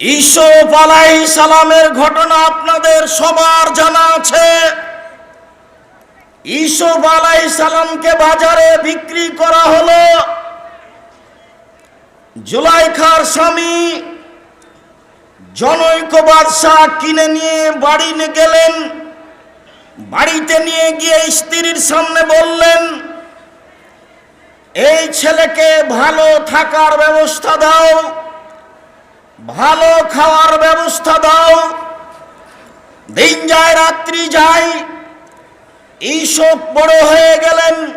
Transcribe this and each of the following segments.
ইসুফ আলাই সালামের ঘটনা আপনাদের সবার জানা আছে। ইসুফ আলাই সালামকে বাজারে বিক্রি করা হলো। জুলাইখার স্বামী জনৈক বাদশাহ কিনে নিয়ে বাড়ি গেলেন। বাড়িতে নিয়ে গিয়ে স্ত্রীর সামনে বললেন, এই ছেলেকে ভালো থাকার ব্যবস্থা দাও। ভালো খাওয়ার ব্যবস্থা দাও। দিন যায়, রাত্রি যায়। এইসব বড় হয়ে গেলেন।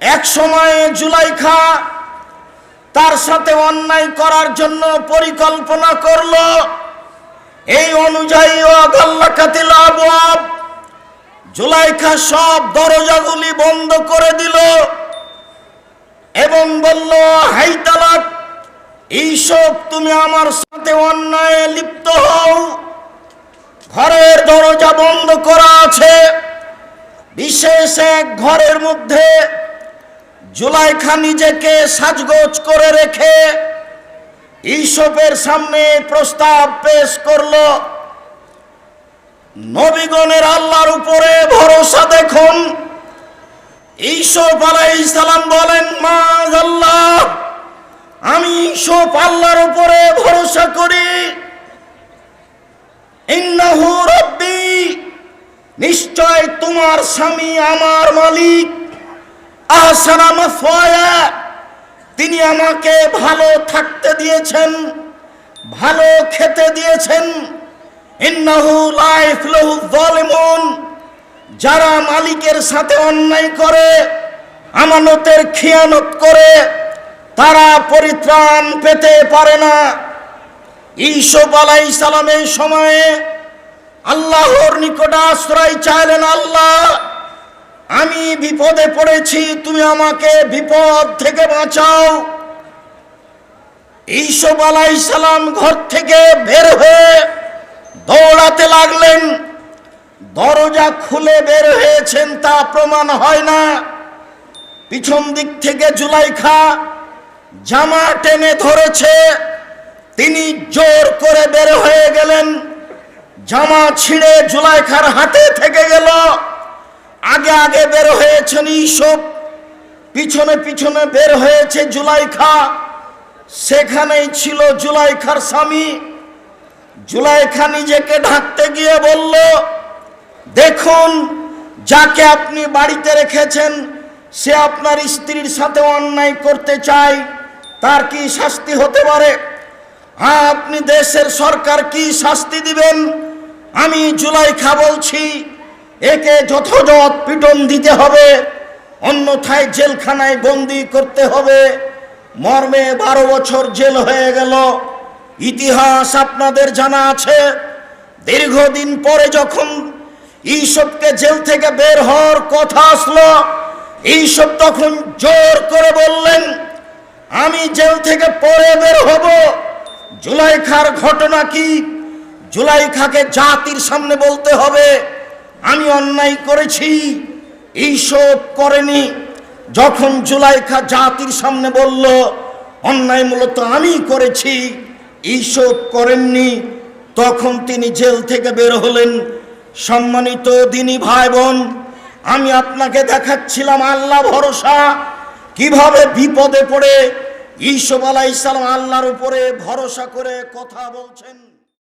এক সময়ে জুলাইখা তার সাথে অন্যায় করার জন্য পরিকল্পনা করল। এই অনুযায়ী অগাল্লাকাতিল আবওয়াব জুলাইখা সব দরজাগুলি বন্ধ করে দিল এবং বলল, হাই তালাক! এইসব তুমি আমার সাথে অন্যায় লিপ্ত হও। ঘরের দরজা বন্ধ করা আছে। বিশেষ এক ঘরের মধ্যে জুলাইখা নিজেকে সাজগোজ করে রেখে ঈশপের সামনে প্রস্তাব পেশ করল, নবীগণের আল্লাহর উপরে ভরসা দেখুন। ঈশপ আলাইহিস সালাম বলেন মা আল্লাহ আমি সব আল্লাহর উপরে ভরসা করি। নিশ্চয় তোমার স্বামী আমার মালিক। তিনি আমাকে ভালো থাকতে দিয়েছেন, ভালো খেতে দিয়েছেন। ইন্নাহু লা ইফলাহু যালিমুন, যারা মালিকের সাথে অন্যায় করে, আমানতের খেয়ানত করে তারা পরিত্রাণ পেতে পারে না। ঈসব আলাই সালামের সময়ে আল্লাহর নিকট আশ্রয় চাইলেন, আল্লাহ, আমি বিপদে পড়েছি, তুমি আমাকে বিপদ থেকে বাঁচাও। ঈসব আলাই সালাম ঘর থেকে বের হয়ে দৌড়াতে লাগলেন। দরজা খুলে বের হয়েছেন, তা প্রমাণ হয় না। পিছন দিক থেকে জুলাইখা জামা টেনে ধরেছে, তিনি জোর করে বের হয়ে গেলেন। জামা ছিঁড়ে জুলাইখার হাতে থেকে গেল। আগে আগে বের হয়েছেন ঈসব পিছনে পিছনে বের হয়েছে জুলাইখা। সেখানেই ছিল জুলাইখার স্বামী। জুলাইখা নিজেকে ঢাকতে গিয়ে বলল, দেখুন, যাকে আপনি বাড়িতে রেখেছেন, সে আপনার স্ত্রীর সাথে অন্যায় করতে চায়। তার কি শাস্তি হতে পারে? আপনি দেশের সরকার কি শাস্তি দিবেন? আমি জুলাইখা বলছি, একে যথাযথ পিটন দিতে হবে, অন্যথায় জেলখানায় বন্দি করতে হবে। মর্মে বারো বছর জেল হয়ে গেল। ইতিহাস আপনাদের জানা আছে, দীর্ঘদিন পরে যখন এইসবকে জেল থেকে বের হওয়ার কথা আসলো এইসব তখন জোর করে বললেন আমি জেল থেকে পরে বের হব। জুলাইখার ঘটনা কি? জুলাইখাকে জাতির সামনে বলতে হবে। আমি অন্যায় করেছি, এইসব করেনি। যখন জুলাইখা জাতির সামনে বলল, অন্যায় মূলত আমি করেছি, এইসব করেননি, তখন তিনি জেল থেকে বের হলেন। সম্মানিত দিনী ভাই বোন, আমি আপনাকে দেখাচ্ছিলাম আল্লাহ ভরসা কীভাবে বিপদে পড়ে? ঈশ্বাল ইসলাম আল্লাহর উপরে ভরসা করে কথা বলছেন।